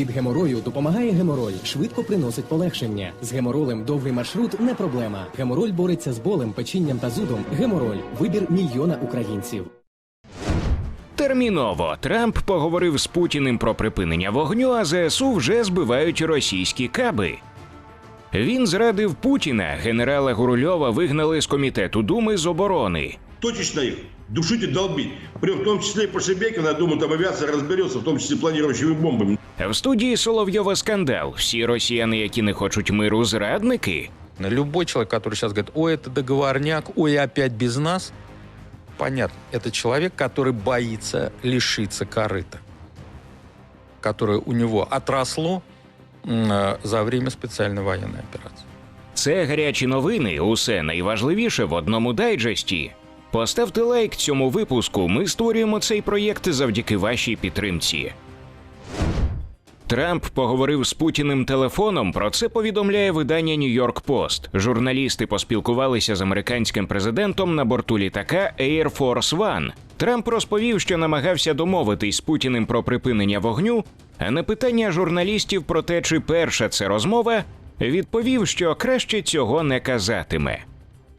Від геморою допомагає гемороль, швидко приносить полегшення. З геморолем довгий маршрут не проблема. Гемороль бореться з болем, печінням та зудом. Гемороль вибір мільйона українців. Терміново Трамп поговорив з Путіним про припинення вогню, а ЗСУ вже збивають російські каби. Він зрадив Путіна. Генерала Гурульова вигнали з комітету Думи з оборони. точечно их душить и долбить. При в том числе и Пошибекина, я думаю, там авиация разберется, в том числе планирующими бомбами. А В студії Соловйова скандал. Всі росіяни, які не хочуть миру, зрадники. Любой человек, который сейчас говорит, ой, это договорняк, ой, опять без нас, понятно, это человек, который боится лишиться корыта, которое у него отросло м, э, за время специальной военной операции. Це гарячі новини. Усе найважливіше в одному дайджесті. Поставте лайк цьому випуску. Ми створюємо цей проєкт завдяки вашій підтримці. Трамп поговорив з Путіним телефоном. Про це повідомляє видання Нью-Йорк Пост. Журналісти поспілкувалися з американським президентом на борту літака Air Force One. Трамп розповів, що намагався домовитись з Путіним про припинення вогню. А на питання журналістів про те, чи перша це розмова, відповів, що краще цього не казатиме.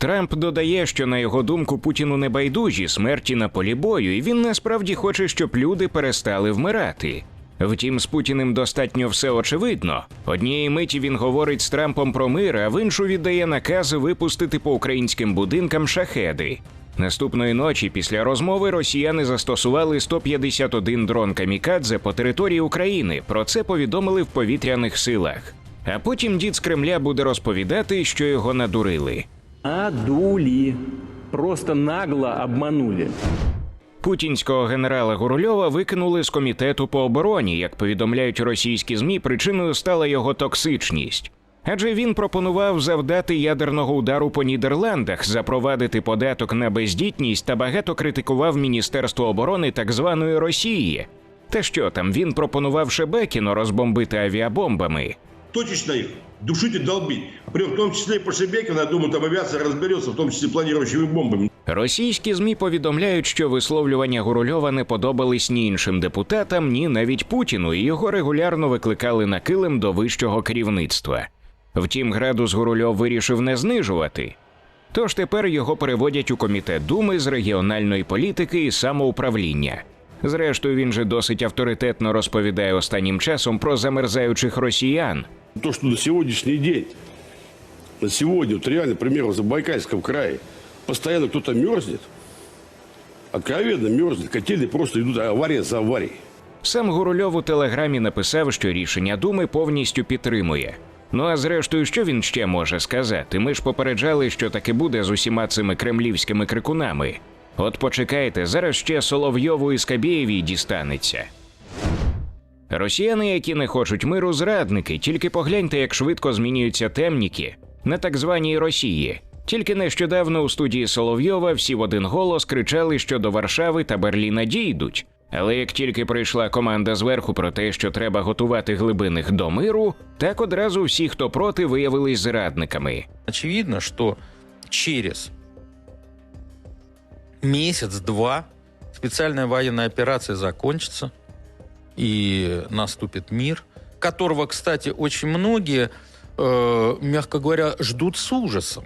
Трамп додає, що на його думку Путіну не байдужі смерті на полі бою, і він насправді хоче, щоб люди перестали вмирати. Втім, з Путіним достатньо все очевидно. Однієї миті він говорить з Трампом про мир, а в іншу віддає накази випустити по українським будинкам шахеди. Наступної ночі після розмови росіяни застосували 151 дрон камікадзе по території України. Про це повідомили в повітряних силах. А потім дід з Кремля буде розповідати, що його надурили. Надули. Просто нагло обманули. Путінського генерала Гурульова викинули з комітету по обороні. Як повідомляють російські змі, причиною стала його токсичність. Адже він пропонував завдати ядерного удару по Нідерландах, запровадити податок на бездітність та багато критикував Міністерство оборони так званої Росії. Та що там він пропонував Шебекіно розбомбити авіабомбами. Точечно их душить и долбить. При в том числе и Пошибекина, я думаю, там авиация разберется, в том числе планирующими бомбами. Російські змі повідомляють, що висловлювання Гурульова не подобались ні іншим депутатам, ні навіть Путіну, і його регулярно викликали на килим до вищого керівництва. Втім, градус Гурульов вирішив не знижувати. Тож тепер його переводять у комітет думи з регіональної політики і самоуправління. Зрештою, він же досить авторитетно розповідає останнім часом про замерзаючих росіян. То, что на сегодняшний день, на сегодня, вот реально, например, в Забайкальском крае, постоянно кто-то мерзнет, откровенно мерзнет, котельные просто идут авария за аварией. Сам Гурульов у телеграмі написав, що рішення думи повністю підтримує. Ну а зрештою, що він ще може сказати? Ми ж попереджали, що таки буде з усіма цими кремлівськими крикунами. От почекайте, зараз ще Соловйову і Скабєєвій дістанеться. Росіяни, які не хочуть миру, зрадники, тільки погляньте, як швидко змінюються темніки на так званій Росії. Тільки нещодавно у студії Соловйова всі в один голос кричали, що до Варшави та Берліна дійдуть. Але як тільки прийшла команда зверху про те, що треба готувати глибинних до миру, так одразу всі, хто проти, виявились зрадниками. Очевидно, что через месяц-два специальная военная операция закончится, и наступит мир, которого, кстати, очень многие, э, мягко говоря, ждут с ужасом.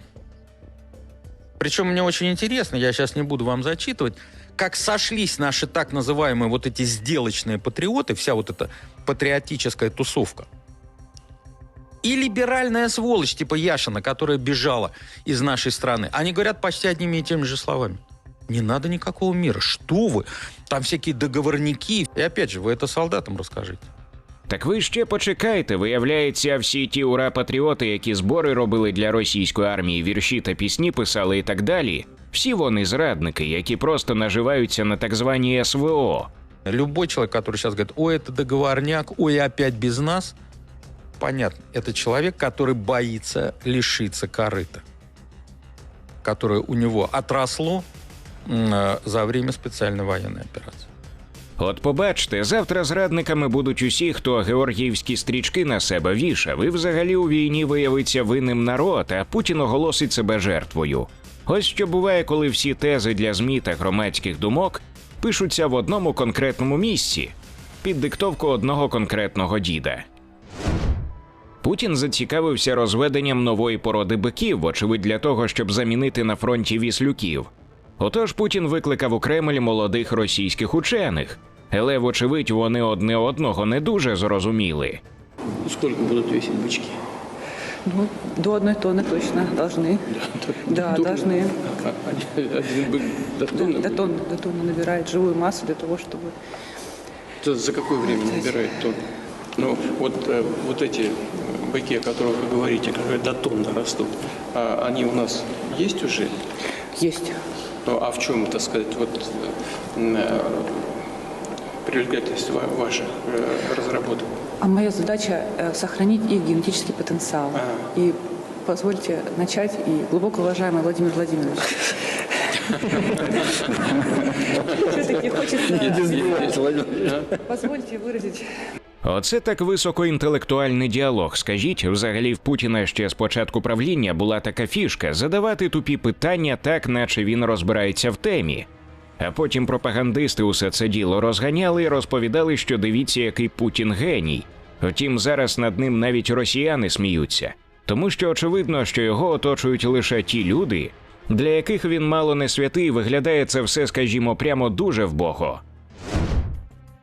Причем мне очень интересно, я сейчас не буду вам зачитывать, как сошлись наши так называемые вот эти сделочные патриоты, вся вот эта патриотическая тусовка. И либеральная сволочь типа Яшина, которая бежала из нашей страны. Они говорят почти одними и теми же словами. Не надо никакого мира. Что вы? Там всякие договорники. И опять же, вы это солдатам расскажите. Так ви ще почекайте. Виявляється, всі ті ура патріоти, які збори робили для російської армії, вірші та пісні писали і так далі. Всі вони зрадники, які просто наживаються на так званій СВО. Любой человек, который сейчас говорит, ой, это договорняк, ой, опять без нас, понятно, это человек, который боится лишиться корыта, которое у него отросло м, э, за время специальной военной операции. От побачте, завтра зрадниками будуть усі, хто георгіївські стрічки на себе вішав, і взагалі у війні виявиться винним народ, а Путін оголосить себе жертвою. Ось що буває, коли всі тези для ЗМІ та громадських думок пишуться в одному конкретному місці. під диктовку одного конкретного діда. Путін зацікавився розведенням нової породи биків, вочевидь для того, щоб замінити на фронті віслюків. Отож Путін викликав у Кремль молодих російських учених, але, вочевидь, вони одне одного не дуже зрозуміли. Сколько будут весить бычки? Ну, до одной тонны точно должны. Да, должны. Один, один бык до тонны До будет? тонны, до тонны набирает живую массу для того, чтобы... Это за какое время набирает тонн? Ну, вот, э, вот эти э, быки, о которых вы говорите, которые до тонны растут, а они у нас есть уже? Есть. Ну, а в чем, так сказать, вот э, э, привлекательность ва- ваших э, разработок? А моя задача э, сохранить их генетический потенциал. И позвольте начать. И глубоко уважаемый Владимир Владимирович. Все-таки хочется... Позвольте выразить Оце так високоінтелектуальний діалог. Скажіть, взагалі в Путіна ще з початку правління була така фішка задавати тупі питання, так наче він розбирається в темі. А потім пропагандисти усе це діло розганяли і розповідали, що дивіться, який Путін геній. Втім, зараз над ним навіть росіяни сміються, тому що очевидно, що його оточують лише ті люди, для яких він мало не святий, виглядає це все, скажімо, прямо дуже вбого.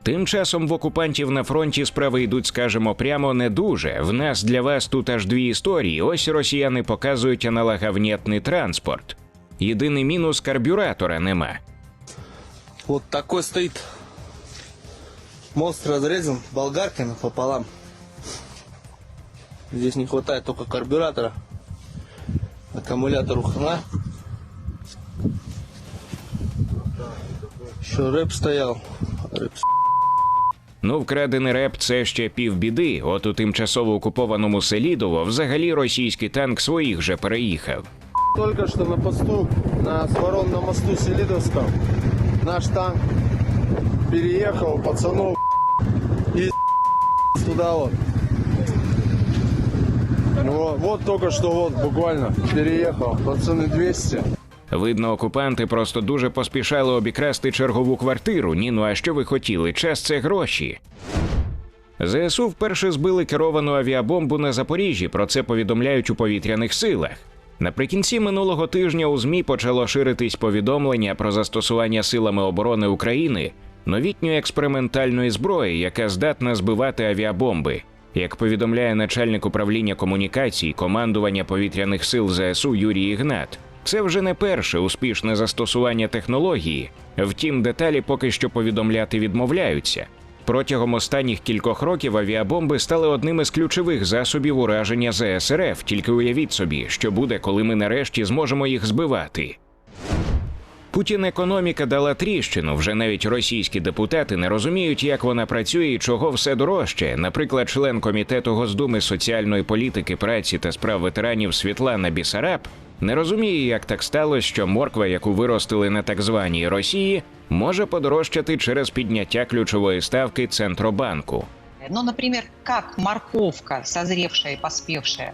Тим часом в окупантів на фронті справи йдуть, скажімо, прямо не дуже. В нас для вас тут аж дві історії. Ось росіяни показують аналоговнєтний транспорт. Єдиний мінус карбюратора нема. Вот такой стоит. Мост разрезан болгарками пополам. Здесь не хватает только карбюратора. Аккумулятору хна. Еще рэп стоял. Рэп Ну, вкрадений реп це ще півбіди. От у тимчасово окупованому Селідово взагалі російський танк своїх же переїхав. Только что на посту, на Своронном мосту Селидовском, наш танк переехал пацанов и туда вот. Вот, вот только что вот буквально переехал. Пацаны 200. Видно, окупанти просто дуже поспішали обікрасти чергову квартиру. Ні, ну а що ви хотіли? Час це гроші. ЗСУ вперше збили керовану авіабомбу на Запоріжжі. Про це повідомляють у повітряних силах. Наприкінці минулого тижня у ЗМІ почало ширитись повідомлення про застосування силами оборони України новітньої експериментальної зброї, яка здатна збивати авіабомби. Як повідомляє начальник управління комунікацій командування повітряних сил ЗСУ Юрій Ігнат, це вже не перше успішне застосування технології. Втім, деталі поки що повідомляти відмовляються. Протягом останніх кількох років авіабомби стали одним із ключових засобів ураження ЗСРФ. Тільки уявіть собі, що буде, коли ми нарешті зможемо їх збивати. Путін економіка дала тріщину. Вже навіть російські депутати не розуміють, як вона працює і чого все дорожче. Наприклад, член комітету Госдуми соціальної політики, праці та справ ветеранів Світлана Бісараб не розуміє, як так сталося, що морква, яку виростили на так званій Росії, може подорожчати через підняття ключової ставки центробанку. Ну, например, как морковка, созревшая и поспевшая,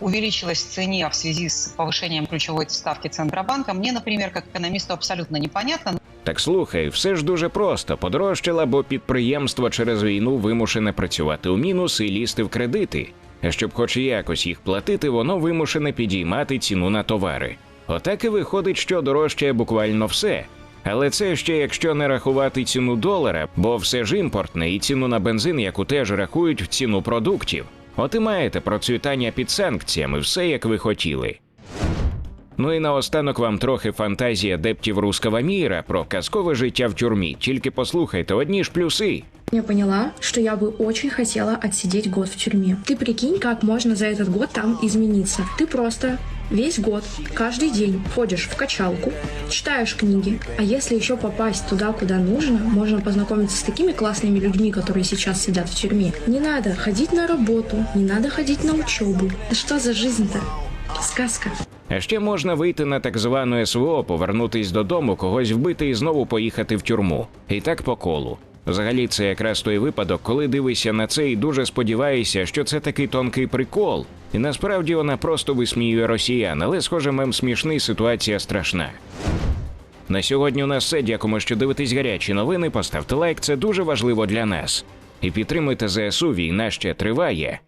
увеличилась в цене в связи с повышением ключевой ставки Центробанка, мне, например, как экономисту абсолютно непонятно. Так слухай, все ж дуже просто. Подорожчала, бо підприємство через війну вимушене працювати у мінус і лізти в кредити. Щоб хоч якось їх платити, воно вимушене підіймати ціну на товари. Отак і виходить, що дорожчає буквально все. Але це ще якщо не рахувати ціну долара, бо все ж імпортне і ціну на бензин, яку теж рахують в ціну продуктів. От і маєте процвітання під санкціями, все як ви хотіли. Ну і наостанок вам трохи фантазії адептів руского міра про казкове життя в тюрмі. Тільки послухайте одні ж плюси. Я поняла, что я бы очень хотела отсидеть год в тюрьме. Ты прикинь, как можно за этот год там измениться. Ты просто весь год, каждый день ходишь в качалку, читаешь книги. А если еще попасть туда, куда нужно, можно познакомиться с такими классными людьми, которые сейчас сидят в тюрьме. Не надо ходить на работу, не надо ходить на учебу. Да что за жизнь-то? Сказка. А ще можна вийти на так звану СВО, повернутись додому, когось вбити і знову поїхати в тюрму. І так по колу. Взагалі, це якраз той випадок, коли дивишся на це і дуже сподіваєшся, що це такий тонкий прикол. І насправді вона просто висміює росіян, але, схоже, мем смішний, ситуація страшна. На сьогодні у нас все. Дякуємо, що дивитесь гарячі новини. Поставте лайк, це дуже важливо для нас. І підтримуйте ЗСУ. Війна ще триває.